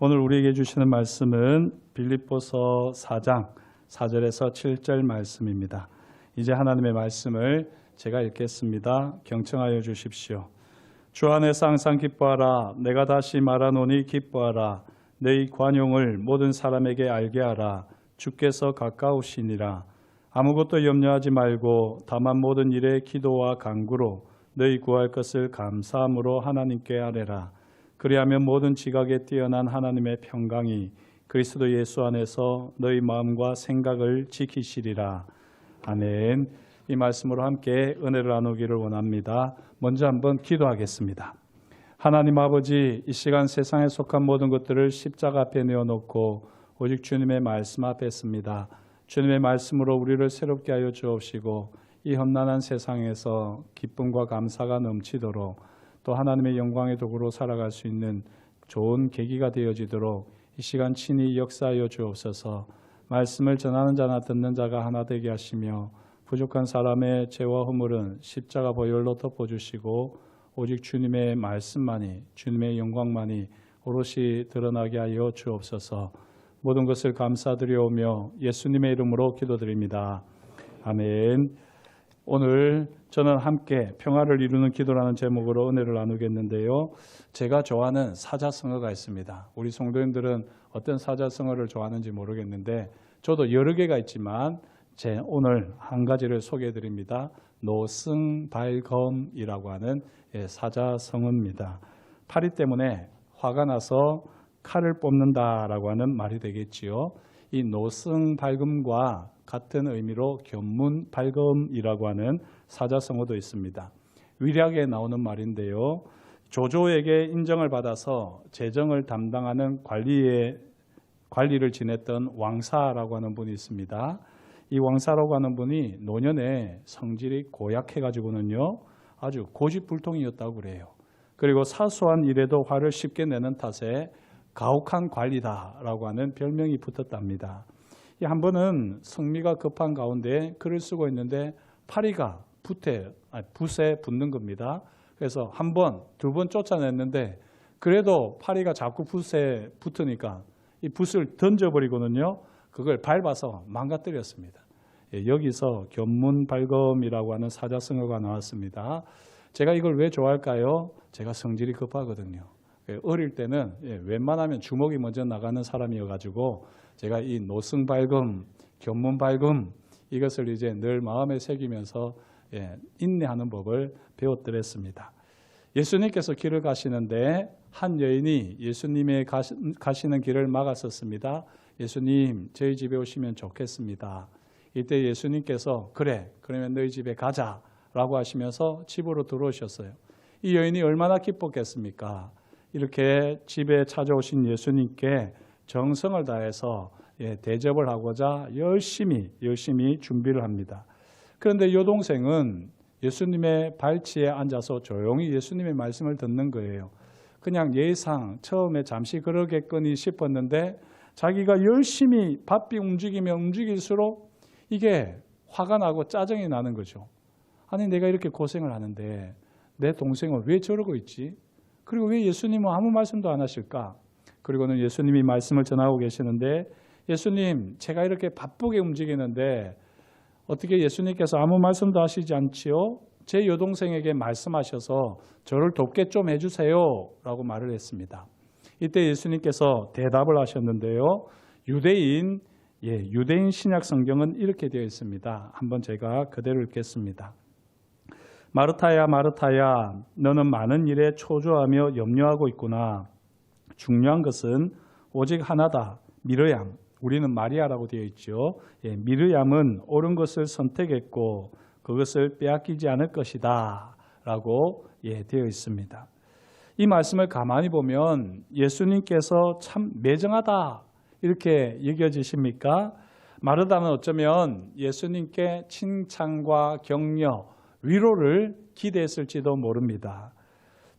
오늘 우리에게 주시는 말씀은 빌립보서 4장 4절에서 7절 말씀입니다. 이제 하나님의 말씀을 제가 읽겠습니다. 경청하여 주십시오. 주 안에서 항상 기뻐하라. 내가 다시 말하노니 기뻐하라. 내 관용을 모든 사람에게 알게 하라. 주께서 가까우시니라. 아무것도 염려하지 말고 다만 모든 일에 기도와 간구로 너희 구할 것을 감사함으로 하나님께 아뢰라. 그리하면 모든 지각에 뛰어난 하나님의 평강이 그리스도 예수 안에서 너희 마음과 생각을 지키시리라. 아멘. 이 말씀으로 함께 은혜를 나누기를 원합니다. 먼저 한번 기도하겠습니다. 하나님 아버지, 이 시간 세상에 속한 모든 것들을 십자가 앞에 내어놓고 오직 주님의 말씀 앞에 있습니다. 주님의 말씀으로 우리를 새롭게 하여 주옵시고 이 험난한 세상에서 기쁨과 감사가 넘치도록 또 하나님의 영광의 도구로 살아갈 수 있는 좋은 계기가 되어지도록 이 시간 친히 역사하여 주옵소서. 말씀을 전하는 자나 듣는 자가 하나 되게 하시며 부족한 사람의 죄와 허물은 십자가 보혈로 덮어주시고 오직 주님의 말씀만이 주님의 영광만이 오롯이 드러나게 하여 주옵소서. 모든 것을 감사드려오며 예수님의 이름으로 기도드립니다. 아멘. 오늘 저는 함께 평화를 이루는 기도라는 제목으로 은혜를 나누겠는데요. 제가 좋아하는 사자성어가 있습니다. 우리 성도님들은 어떤 사자성어를 좋아하는지 모르겠는데 저도 여러 개가 있지만 제 오늘 한 가지를 소개해 드립니다. 노승발검이라고 하는 예, 사자성어입니다. 파리 때문에 화가 나서 칼을 뽑는다라고 하는 말이 되겠지요. 이 노승발검과 같은 의미로 견문발검이라고 하는 사자성어도 있습니다. 위략에 나오는 말인데요. 조조에게 인정을 받아서 재정을 담당하는 관리의 관리를 지냈던 왕사라고 하는 분이 있습니다. 이 왕사라고 하는 분이 노년에 성질이 고약해 가지고는요. 아주 고집불통이었다고 그래요. 그리고 사소한 일에도 화를 쉽게 내는 탓에 가혹한 관리다라고 하는 별명이 붙었답니다. 이 한 번은 성미가 급한 가운데 글을 쓰고 있는데 파리가 붓에, 붓에 붙는 겁니다. 그래서 한 번, 두 번 쫓아냈는데 그래도 파리가 자꾸 붓에 붙으니까 이 붓을 던져버리고는요. 그걸 밟아서 망가뜨렸습니다. 예, 여기서 견문발검이라고 하는 사자성어가 나왔습니다. 제가 이걸 왜 좋아할까요? 제가 성질이 급하거든요. 예, 어릴 때는 예, 웬만하면 주먹이 먼저 나가는 사람이어가지고 제가 이 노승발검, 견문발검 이것을 이제 늘 마음에 새기면서 예, 인내하는 법을 배웠더랬습니다. 예수님께서 길을 가시는데 한 여인이 예수님의 가시는 길을 막았었습니다. 예수님, 저희 집에 오시면 좋겠습니다. 이때 예수님께서 그래, 그러면 너희 집에 가자 라고 하시면서 집으로 들어오셨어요. 이 여인이 얼마나 기뻤겠습니까? 이렇게 집에 찾아오신 예수님께 정성을 다해서 예, 대접을 하고자 열심히 열심히 준비를 합니다. 그런데 여동생은 예수님의 발치에 앉아서 조용히 예수님의 말씀을 듣는 거예요. 그냥 예상 처음에 잠시 그러겠거니 싶었는데 자기가 열심히 바삐 움직이며 움직일수록 이게 화가 나고 짜증이 나는 거죠. 아니 내가 이렇게 고생을 하는데 내 동생은 왜 저러고 있지? 그리고 왜 예수님은 아무 말씀도 안 하실까? 그리고는 예수님이 말씀을 전하고 계시는데 예수님 제가 이렇게 바쁘게 움직이는데 어떻게 예수님께서 아무 말씀도 하시지 않지요? 제 여동생에게 말씀하셔서 저를 돕게 좀 해주세요. 라고 말을 했습니다. 이때 예수님께서 대답을 하셨는데요. 유대인, 예, 유대인 신약 성경은 이렇게 되어 있습니다. 한번 제가 그대로 읽겠습니다. 마르타야, 마르타야, 너는 많은 일에 초조하며 염려하고 있구나. 중요한 것은 오직 하나다. 미르양, 우리는 마리아라고 되어 있죠. 예, 미르얌은 옳은 것을 선택했고 그것을 빼앗기지 않을 것이다. 라고 예, 되어 있습니다. 이 말씀을 가만히 보면 예수님께서 참 매정하다. 이렇게 여겨지십니까? 마르다는 어쩌면 예수님께 칭찬과 격려, 위로를 기대했을지도 모릅니다.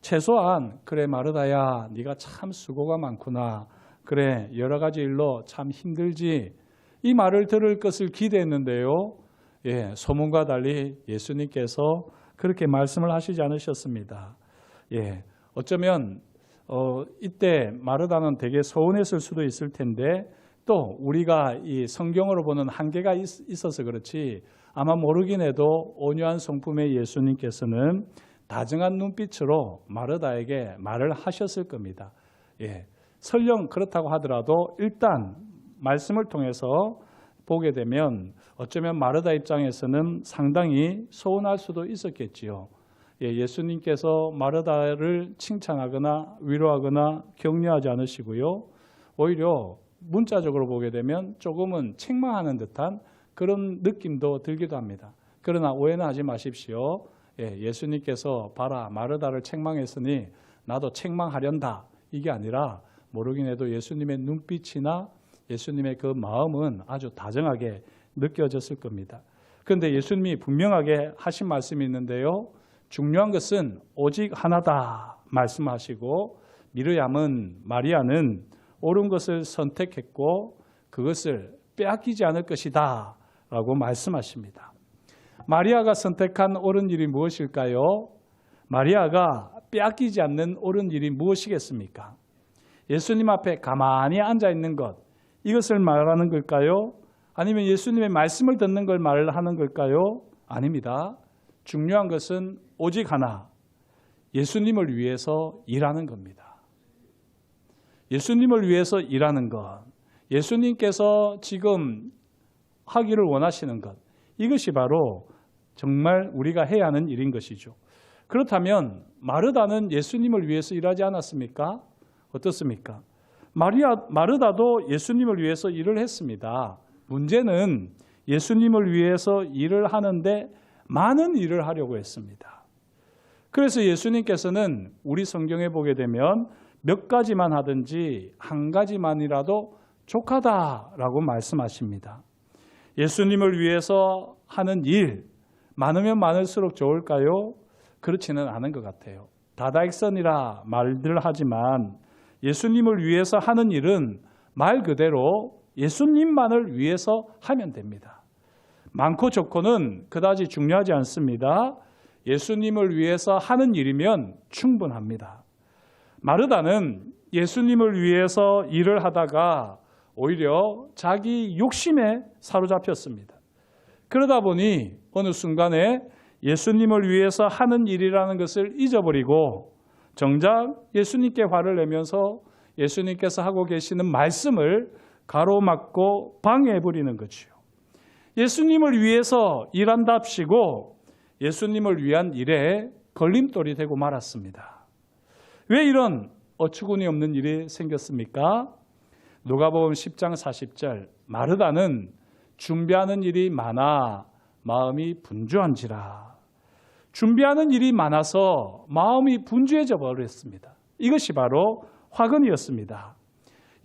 최소한 그래 마르다야 네가 참 수고가 많구나. 그래, 여러 가지 일로 참 힘들지. 이 말을 들을 것을 기대했는데요. 예, 소문과 달리 예수님께서 그렇게 말씀을 하시지 않으셨습니다. 예, 어쩌면 어, 이때 마르다는 되게 서운했을 수도 있을 텐데 또 우리가 이 성경으로 보는 한계가 있, 있어서 그렇지 아마 모르긴 해도 온유한 성품의 예수님께서는 다정한 눈빛으로 마르다에게 말을 하셨을 겁니다. 예. 설령 그렇다고 하더라도 일단 말씀을 통해서 보게 되면 어쩌면 마르다 입장에서는 상당히 서운할 수도 있었겠지요. 예, 예수님께서 마르다를 칭찬하거나 위로하거나 격려하지 않으시고요. 오히려 문자적으로 보게 되면 조금은 책망하는 듯한 그런 느낌도 들기도 합니다. 그러나 오해는 하지 마십시오. 예, 예수님께서 봐라 마르다를 책망했으니 나도 책망하련다 이게 아니라 모르긴 해도 예수님의 눈빛이나 예수님의 그 마음은 아주 다정하게 느껴졌을 겁니다. 그런데 예수님이 분명하게 하신 말씀이 있는데요. 중요한 것은 오직 하나다 말씀하시고 미르얌은 마리아는 옳은 것을 선택했고 그것을 빼앗기지 않을 것이다 라고 말씀하십니다. 마리아가 선택한 옳은 일이 무엇일까요? 마리아가 빼앗기지 않는 옳은 일이 무엇이겠습니까? 예수님 앞에 가만히 앉아 있는 것, 이것을 말하는 걸까요? 아니면 예수님의 말씀을 듣는 걸 말하는 걸까요? 아닙니다. 중요한 것은 오직 하나, 예수님을 위해서 일하는 겁니다. 예수님을 위해서 일하는 것, 예수님께서 지금 하기를 원하시는 것, 이것이 바로 정말 우리가 해야 하는 일인 것이죠. 그렇다면 마르다는 예수님을 위해서 일하지 않았습니까? 어떻습니까? 마리아, 마르다도 예수님을 위해서 일을 했습니다. 문제는 예수님을 위해서 일을 하는데 많은 일을 하려고 했습니다. 그래서 예수님께서는 우리 성경에 보게 되면 몇 가지만 하든지 한 가지만이라도 족하다라고 말씀하십니다. 예수님을 위해서 하는 일 많으면 많을수록 좋을까요? 그렇지는 않은 것 같아요. 다다익선이라 말들 하지만 예수님을 위해서 하는 일은 말 그대로 예수님만을 위해서 하면 됩니다. 많고 좋고는 그다지 중요하지 않습니다. 예수님을 위해서 하는 일이면 충분합니다. 마르다는 예수님을 위해서 일을 하다가 오히려 자기 욕심에 사로잡혔습니다. 그러다 보니 어느 순간에 예수님을 위해서 하는 일이라는 것을 잊어버리고 정작 예수님께 화를 내면서 예수님께서 하고 계시는 말씀을 가로막고 방해해 버리는 거지요. 예수님을 위해서 일한답시고 예수님을 위한 일에 걸림돌이 되고 말았습니다. 왜 이런 어처구니 없는 일이 생겼습니까? 누가복음 10장 40절 마르다는 준비하는 일이 많아 마음이 분주한지라. 준비하는 일이 많아서 마음이 분주해져 버렸습니다. 이것이 바로 화근이었습니다.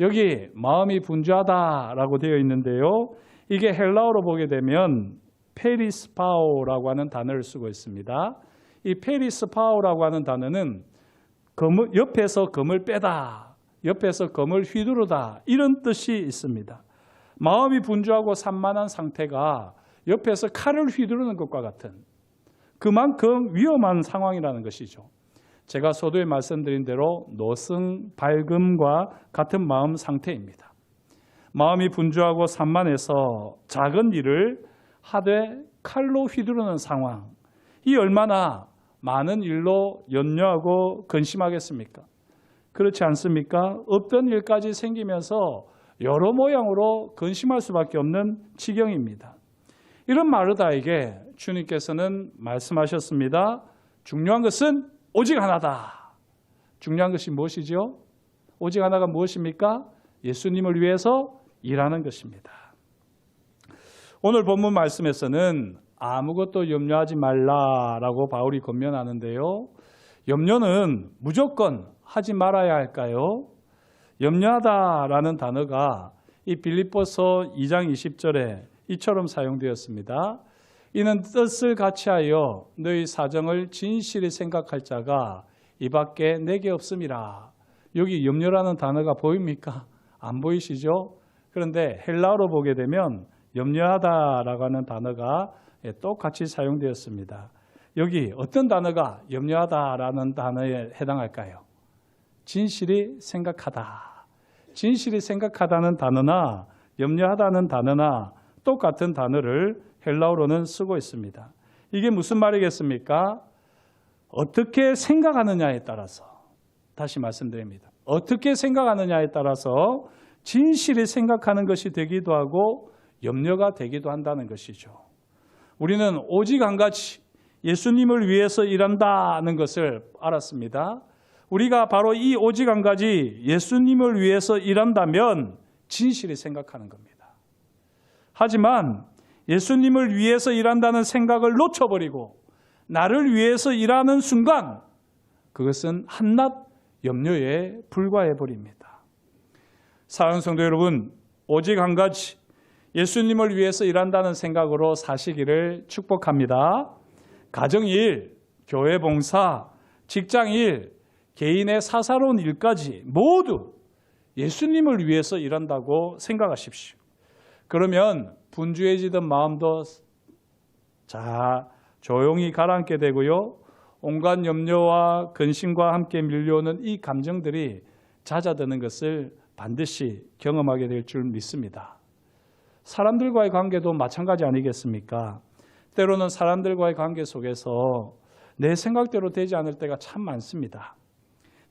여기 마음이 분주하다라고 되어 있는데요. 이게 헬라어로 보게 되면 페리스파오라고 하는 단어를 쓰고 있습니다. 이 페리스파오라고 하는 단어는 옆에서 검을 빼다, 옆에서 검을 휘두르다 이런 뜻이 있습니다. 마음이 분주하고 산만한 상태가 옆에서 칼을 휘두르는 것과 같은 그만큼 위험한 상황이라는 것이죠. 제가 소도에 말씀드린 대로 노승 밝음과 같은 마음 상태입니다. 마음이 분주하고 산만해서 작은 일을 하되 칼로 휘두르는 상황. 이 얼마나 많은 일로 염려하고 근심하겠습니까? 그렇지 않습니까? 없던 일까지 생기면서 여러 모양으로 근심할 수밖에 없는 지경입니다. 이런 마르다에게 주님께서는 말씀하셨습니다. 중요한 것은 오직 하나다. 중요한 것이 무엇이죠? 오직 하나가 무엇입니까? 예수님을 위해서 일하는 것입니다. 오늘 본문 말씀에서는 아무것도 염려하지 말라라고 바울이 권면하는데요. 염려는 무조건 하지 말아야 할까요? 염려하다라는 단어가 이 빌립보서 2장 20절에 이처럼 사용되었습니다. 이는 뜻을 같이하여 너희 사정을 진실히 생각할 자가 이 밖에 내게 없음이라. 여기 염려라는 단어가 보입니까? 안 보이시죠? 그런데 헬라어로 보게 되면 염려하다라고 하는 단어가 똑같이 사용되었습니다. 여기 어떤 단어가 염려하다라는 단어에 해당할까요? 진실이 생각하다. 진실이 생각하다는 단어나 염려하다는 단어나 똑같은 단어를 헬라어로는 쓰고 있습니다. 이게 무슨 말이겠습니까? 어떻게 생각하느냐에 따라서 다시 말씀드립니다. 어떻게 생각하느냐에 따라서 진실이 생각하는 것이 되기도 하고 염려가 되기도 한다는 것이죠. 우리는 오직 한 가지 예수님을 위해서 일한다는 것을 알았습니다. 우리가 바로 이 오직 한 가지 예수님을 위해서 일한다면 진실이 생각하는 겁니다. 하지만 예수님을 위해서 일한다는 생각을 놓쳐버리고 나를 위해서 일하는 순간 그것은 한낱 염려에 불과해 버립니다. 사랑하는 성도 여러분, 오직 한 가지 예수님을 위해서 일한다는 생각으로 사시기를 축복합니다. 가정일, 교회 봉사, 직장일, 개인의 사사로운 일까지 모두 예수님을 위해서 일한다고 생각하십시오. 그러면 분주해지던 마음도 자 조용히 가라앉게 되고요. 온갖 염려와 근심과 함께 밀려오는 이 감정들이 잦아드는 것을 반드시 경험하게 될 줄 믿습니다. 사람들과의 관계도 마찬가지 아니겠습니까? 때로는 사람들과의 관계 속에서 내 생각대로 되지 않을 때가 참 많습니다.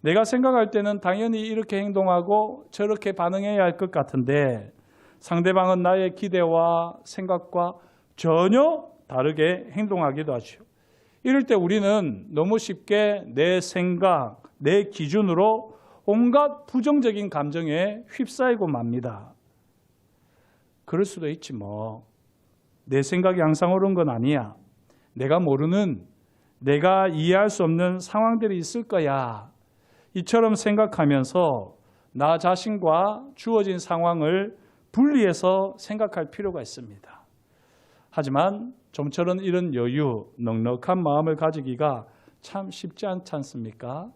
내가 생각할 때는 당연히 이렇게 행동하고 저렇게 반응해야 할 것 같은데 상대방은 나의 기대와 생각과 전혀 다르게 행동하기도 하죠. 이럴 때 우리는 너무 쉽게 내 생각, 내 기준으로 온갖 부정적인 감정에 휩싸이고 맙니다. 그럴 수도 있지 뭐. 내 생각이 항상 옳은 건 아니야. 내가 모르는, 내가 이해할 수 없는 상황들이 있을 거야. 이처럼 생각하면서 나 자신과 주어진 상황을 분리해서 생각할 필요가 있습니다. 하지만 좀처럼 이런 여유, 넉넉한 마음을 가지기가 참 쉽지 않지 않습니까?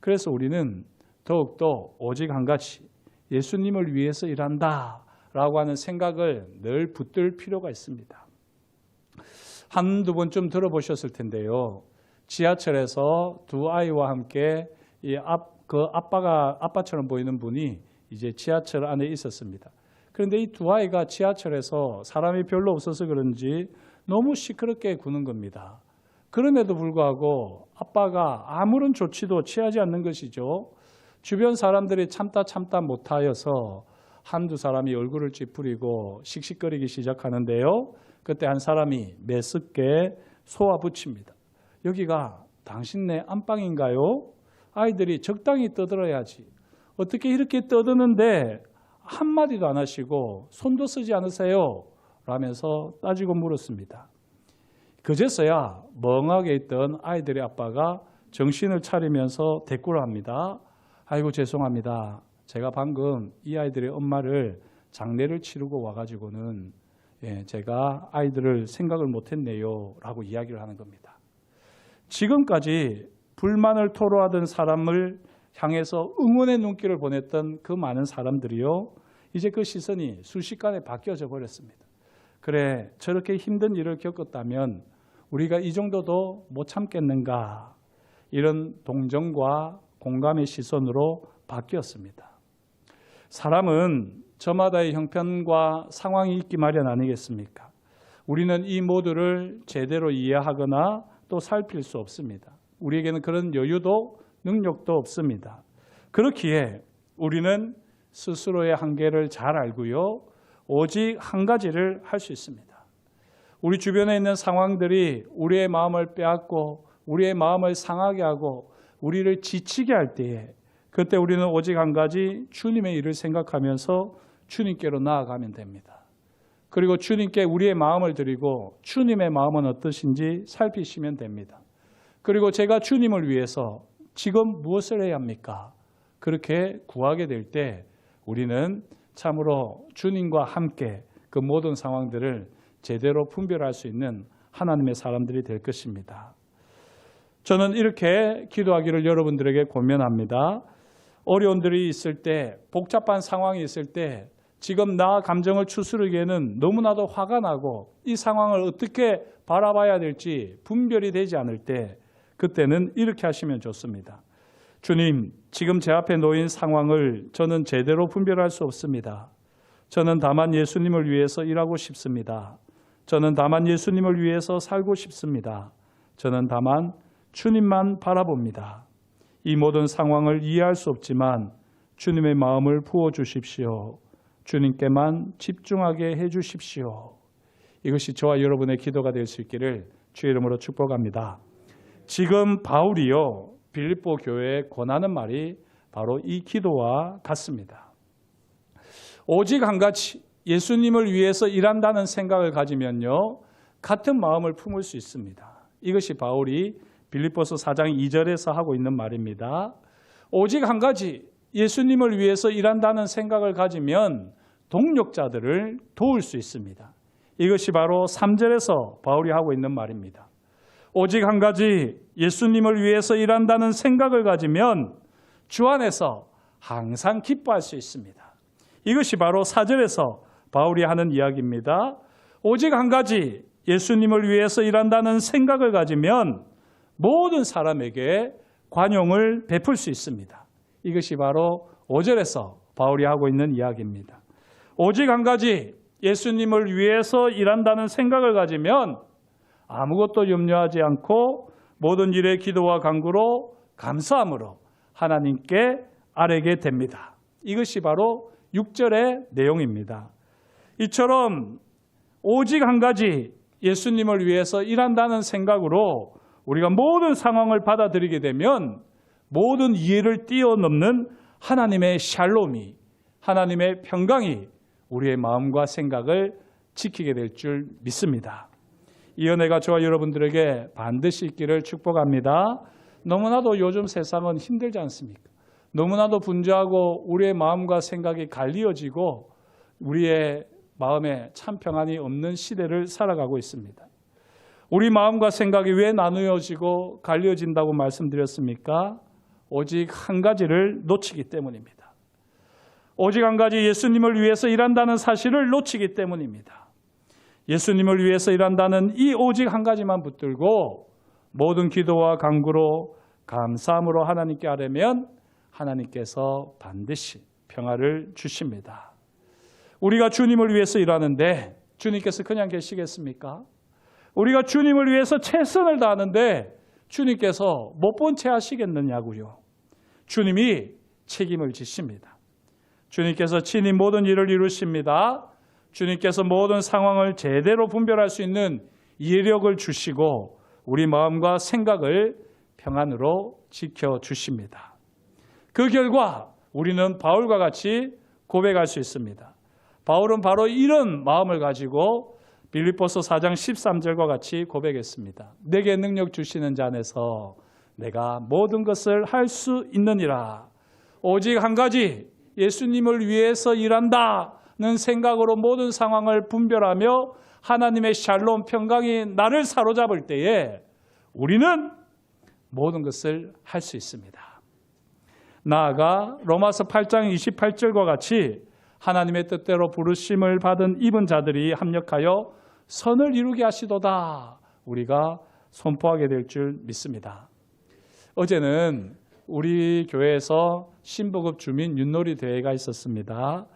그래서 우리는 더욱더 오직 한 가지 예수님을 위해서 일한다 라고 하는 생각을 늘 붙들 필요가 있습니다. 한두 번쯤 들어보셨을 텐데요. 지하철에서 두 아이와 함께 이 앞, 그 아빠가, 아빠처럼 보이는 분이 이제 지하철 안에 있었습니다. 그런데 이 두 아이가 지하철에서 사람이 별로 없어서 그런지 너무 시끄럽게 구는 겁니다. 그럼에도 불구하고 아빠가 아무런 조치도 취하지 않는 것이죠. 주변 사람들이 참다 참다 못하여서 한두 사람이 얼굴을 찌푸리고 씩씩거리기 시작하는데요. 그때 한 사람이 매습게 쏘아붙입니다. 여기가 당신네 안방인가요? 아이들이 적당히 떠들어야지. 어떻게 이렇게 떠드는데 한마디도 안 하시고 손도 쓰지 않으세요? 라면서 따지고 물었습니다. 그제서야 멍하게 있던 아이들의 아빠가 정신을 차리면서 대꾸를 합니다. 아이고 죄송합니다. 제가 방금 이 아이들의 엄마를 장례를 치르고 와가지고는 예, 제가 아이들을 생각을 못했네요. 라고 이야기를 하는 겁니다. 지금까지 불만을 토로하던 사람을 향해서 응원의 눈길을 보냈던 그 많은 사람들이요. 이제 그 시선이 순식간에 바뀌어져 버렸습니다. 그래, 저렇게 힘든 일을 겪었다면 우리가 이 정도도 못 참겠는가? 이런 동정과 공감의 시선으로 바뀌었습니다. 사람은 저마다의 형편과 상황이 있기 마련 아니겠습니까? 우리는 이 모두를 제대로 이해하거나 또 살필 수 없습니다. 우리에게는 그런 여유도 능력도 없습니다. 그렇기에 우리는 스스로의 한계를 잘 알고요. 오직 한 가지를 할 수 있습니다. 우리 주변에 있는 상황들이 우리의 마음을 빼앗고 우리의 마음을 상하게 하고 우리를 지치게 할 때에 그때 우리는 오직 한 가지 주님의 일을 생각하면서 주님께로 나아가면 됩니다. 그리고 주님께 우리의 마음을 드리고 주님의 마음은 어떠신지 살피시면 됩니다. 그리고 제가 주님을 위해서 지금 무엇을 해야 합니까? 그렇게 구하게 될 때 우리는 참으로 주님과 함께 그 모든 상황들을 제대로 분별할 수 있는 하나님의 사람들이 될 것입니다. 저는 이렇게 기도하기를 여러분들에게 권면합니다. 어려움들이 있을 때, 복잡한 상황이 있을 때, 지금 나 감정을 추스르기에는 너무나도 화가 나고 이 상황을 어떻게 바라봐야 될지 분별이 되지 않을 때, 그때는 이렇게 하시면 좋습니다. 주님, 지금 제 앞에 놓인 상황을 저는 제대로 분별할 수 없습니다. 저는 다만 예수님을 위해서 일하고 싶습니다. 저는 다만 예수님을 위해서 살고 싶습니다. 저는 다만 주님만 바라봅니다. 이 모든 상황을 이해할 수 없지만 주님의 마음을 부어 주십시오. 주님께만 집중하게 해 주십시오. 이것이 저와 여러분의 기도가 될 수 있기를 주의 이름으로 축복합니다. 지금 바울이요 빌립보 교회에 권하는 말이 바로 이 기도와 같습니다. 오직 한 가지 예수님을 위해서 일한다는 생각을 가지면요 같은 마음을 품을 수 있습니다. 이것이 바울이 빌립보서 4장 2절에서 하고 있는 말입니다. 오직 한 가지 예수님을 위해서 일한다는 생각을 가지면 동력자들을 도울 수 있습니다. 이것이 바로 3절에서 바울이 하고 있는 말입니다. 오직 한 가지 예수님을 위해서 일한다는 생각을 가지면 주 안에서 항상 기뻐할 수 있습니다. 이것이 바로 4절에서 바울이 하는 이야기입니다. 오직 한 가지 예수님을 위해서 일한다는 생각을 가지면 모든 사람에게 관용을 베풀 수 있습니다. 이것이 바로 5절에서 바울이 하고 있는 이야기입니다. 오직 한 가지 예수님을 위해서 일한다는 생각을 가지면 아무것도 염려하지 않고 모든 일에 기도와 간구로 감사함으로 하나님께 아뢰게 됩니다. 이것이 바로 6절의 내용입니다. 이처럼 오직 한 가지 예수님을 위해서 일한다는 생각으로 우리가 모든 상황을 받아들이게 되면 모든 이해를 뛰어넘는 하나님의 샬롬이 하나님의 평강이 우리의 마음과 생각을 지키게 될 줄 믿습니다. 이 은혜가 저와 여러분들에게 반드시 있기를 축복합니다. 너무나도 요즘 세상은 힘들지 않습니까? 너무나도 분주하고 우리의 마음과 생각이 갈리어지고 우리의 마음에 참 평안이 없는 시대를 살아가고 있습니다. 우리 마음과 생각이 왜 나누어지고 갈려진다고 말씀드렸습니까? 오직 한 가지를 놓치기 때문입니다. 오직 한 가지 예수님을 위해서 일한다는 사실을 놓치기 때문입니다. 예수님을 위해서 일한다는 이 오직 한 가지만 붙들고 모든 기도와 간구로 감사함으로 하나님께 아뢰면 하나님께서 반드시 평화를 주십니다. 우리가 주님을 위해서 일하는데 주님께서 그냥 계시겠습니까? 우리가 주님을 위해서 최선을 다하는데 주님께서 못 본 채 하시겠느냐고요. 주님이 책임을 지십니다. 주님께서 친히 모든 일을 이루십니다. 주님께서 모든 상황을 제대로 분별할 수 있는 이해력을 주시고 우리 마음과 생각을 평안으로 지켜 주십니다. 그 결과 우리는 바울과 같이 고백할 수 있습니다. 바울은 바로 이런 마음을 가지고 빌립보서 4장 13절과 같이 고백했습니다. 내게 능력 주시는 자 안에서 내가 모든 것을 할 수 있느니라. 오직 한 가지 예수님을 위해서 일한다는 생각으로 모든 상황을 분별하며 하나님의 샬롬 평강이 나를 사로잡을 때에 우리는 모든 것을 할 수 있습니다. 나아가 로마서 8장 28절과 같이 하나님의 뜻대로 부르심을 받은 입은 자들이 합력하여 선을 이루게 하시도다. 우리가 선포하게 될 줄 믿습니다. 어제는 우리 교회에서 신부급 주민 윷놀이 대회가 있었습니다.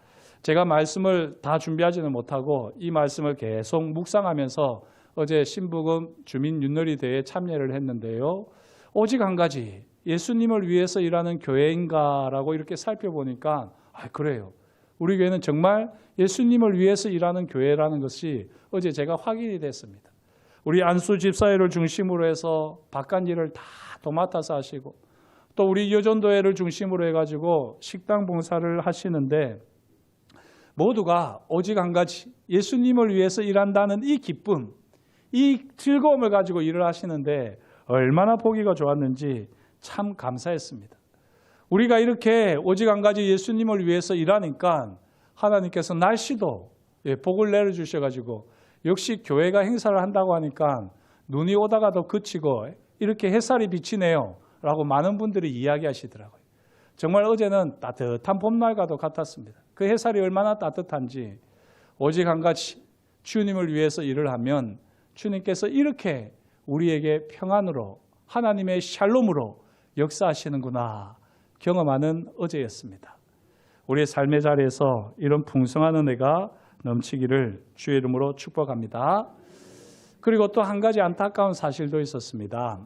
제가 말씀을 다 준비하지는 못하고 이 말씀을 계속 묵상하면서 어제 신부급 주민 윷놀이 대회에 참여를 했는데요. 오직 한 가지 예수님을 위해서 일하는 교회인가라고 이렇게 살펴보니까 아 그래요. 우리 교회는 정말 예수님을 위해서 일하는 교회라는 것이 어제 제가 확인이 됐습니다. 우리 안수 집사회를 중심으로 해서 바깥 일을 다 도맡아서 하시고 또 우리 여전도회를 중심으로 해가지고 식당 봉사를 하시는데 모두가 오직 한 가지 예수님을 위해서 일한다는 이 기쁨, 이 즐거움을 가지고 일을 하시는데 얼마나 보기가 좋았는지 참 감사했습니다. 우리가 이렇게 오직 한 가지 예수님을 위해서 일하니까 하나님께서 날씨도 예, 복을 내려주셔가지고 역시 교회가 행사를 한다고 하니까 눈이 오다가도 그치고 이렇게 햇살이 비치네요. 라고 많은 분들이 이야기하시더라고요. 정말 어제는 따뜻한 봄날과도 같았습니다. 그 햇살이 얼마나 따뜻한지 오직 한 가지 주님을 위해서 일을 하면 주님께서 이렇게 우리에게 평안으로 하나님의 샬롬으로 역사하시는구나 경험하는 어제였습니다. 우리의 삶의 자리에서 이런 풍성한 은혜가 넘치기를 주의 이름으로 축복합니다. 그리고 또 한 가지 안타까운 사실도 있었습니다.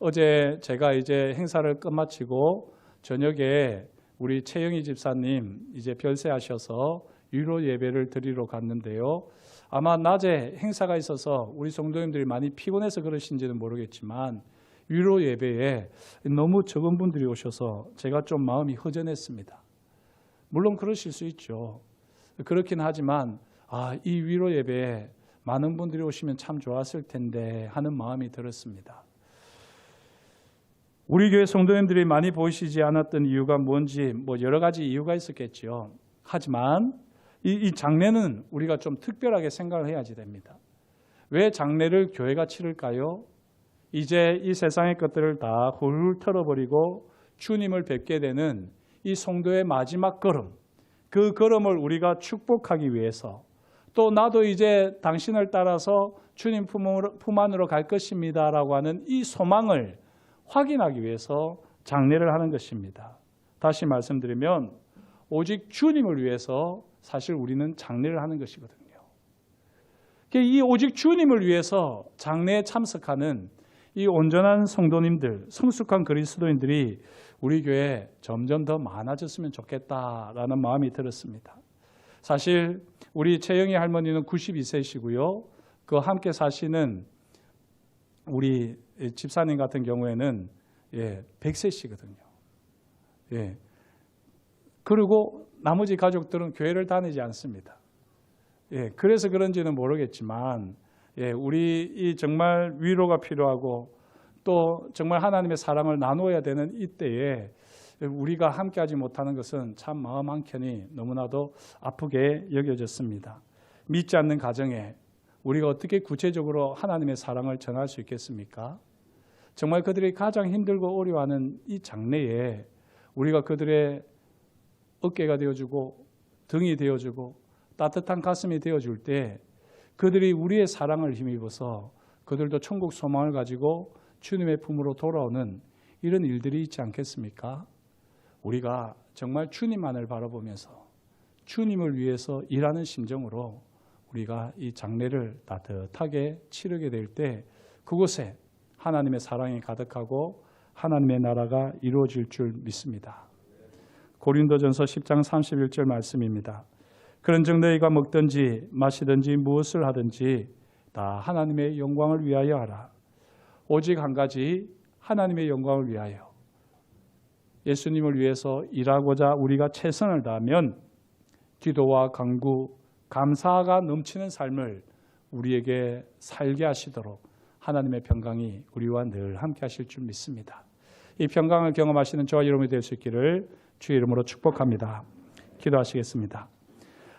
어제 제가 이제 행사를 끝마치고 저녁에 우리 최영희 집사님 이제 별세하셔서 유로 예배를 드리러 갔는데요. 아마 낮에 행사가 있어서 우리 성도님들이 많이 피곤해서 그러신지는 모르겠지만 유로 예배에 너무 적은 분들이 오셔서 제가 좀 마음이 허전했습니다. 물론 그러실 수 있죠. 그렇긴 하지만 아, 이 위로 예배에 많은 분들이 오시면 참 좋았을 텐데 하는 마음이 들었습니다. 우리 교회 성도님들이 많이 보이시지 않았던 이유가 뭔지 뭐 여러 가지 이유가 있었겠지요. 하지만 이, 이 장례는 우리가 좀 특별하게 생각을 해야지 됩니다. 왜 장례를 교회가 치를까요? 이제 이 세상의 것들을 다 훌훌 털어버리고 주님을 뵙게 되는 이 성도의 마지막 걸음, 그 걸음을 우리가 축복하기 위해서 또 나도 이제 당신을 따라서 주님 품 안으로 갈 것입니다라고 하는 이 소망을 확인하기 위해서 장례를 하는 것입니다. 다시 말씀드리면 오직 주님을 위해서 사실 우리는 장례를 하는 것이거든요. 이 오직 주님을 위해서 장례에 참석하는 이 온전한 성도님들, 성숙한 그리스도인들이 우리 교회에 점점 더 많아졌으면 좋겠다라는 마음이 들었습니다. 사실 우리 최영희 할머니는 92세시고요. 그 함께 사시는 우리 집사님 같은 경우에는 예, 100세시거든요. 예. 그리고 나머지 가족들은 교회를 다니지 않습니다. 예, 그래서 그런지는 모르겠지만 예, 우리 이 정말 위로가 필요하고 또 정말 하나님의 사랑을 나누어야 되는 이때에 우리가 함께하지 못하는 것은 참 마음 한켠이 너무나도 아프게 여겨졌습니다. 믿지 않는 가정에 우리가 어떻게 구체적으로 하나님의 사랑을 전할 수 있겠습니까? 정말 그들이 가장 힘들고 어려워하는 이 장래에 우리가 그들의 어깨가 되어주고 등이 되어주고 따뜻한 가슴이 되어줄 때 그들이 우리의 사랑을 힘입어서 그들도 천국 소망을 가지고 주님의 품으로 돌아오는 이런 일들이 있지 않겠습니까? 우리가 정말 주님만을 바라보면서 주님을 위해서 일하는 심정으로 우리가 이 장례를 따뜻하게 치르게 될 때 그곳에 하나님의 사랑이 가득하고 하나님의 나라가 이루어질 줄 믿습니다. 고린도전서 10장 31절 말씀입니다. 그런즉 너희가 먹든지 마시든지 무엇을 하든지 다 하나님의 영광을 위하여 하라. 오직 한 가지 하나님의 영광을 위하여 예수님을 위해서 일하고자 우리가 최선을 다하면 기도와 강구, 감사가 넘치는 삶을 우리에게 살게 하시도록 하나님의 평강이 우리와 늘 함께 하실 줄 믿습니다. 이 평강을 경험하시는 저와 여러분이 될 수 있기를 주의 이름으로 축복합니다. 기도하시겠습니다.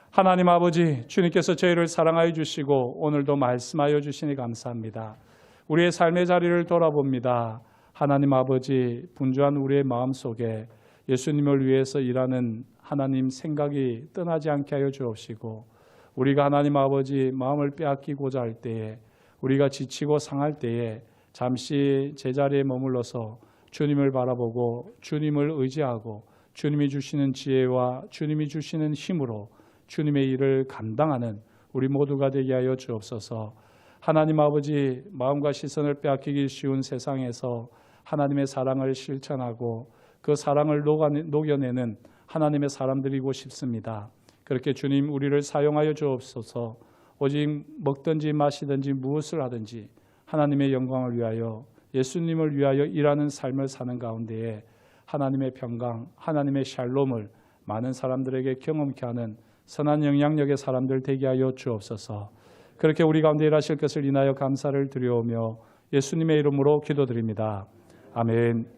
하나님 아버지, 주님께서 저희를 사랑하여 주시고 오늘도 말씀하여 주시니 감사합니다. 우리의 삶의 자리를 돌아봅니다. 하나님 아버지, 분주한 우리의 마음 속에 예수님을 위해서 일하는 하나님 생각이 떠나지 않게 하여 주옵시고, 우리가 하나님 아버지 마음을 빼앗기고자 할 때에, 우리가 지치고 상할 때에 잠시 제자리에 머물러서 주님을 바라보고 주님을 의지하고 주님이 주시는 지혜와 주님이 주시는 힘으로 주님의 일을 감당하는 우리 모두가 되게 하여 주옵소서. 하나님 아버지 마음과 시선을 빼앗기기 쉬운 세상에서 하나님의 사랑을 실천하고 그 사랑을 녹여내는 하나님의 사람들이고 싶습니다. 그렇게 주님 우리를 사용하여 주옵소서. 오직 먹든지 마시든지 무엇을 하든지 하나님의 영광을 위하여 예수님을 위하여 일하는 삶을 사는 가운데에 하나님의 평강, 하나님의 샬롬을 많은 사람들에게 경험케 하는 선한 영향력의 사람들 되게 하여 주옵소서. 그렇게 우리 가운데 일하실 것을 인하여 감사를 드려오며 예수님의 이름으로 기도드립니다. 아멘.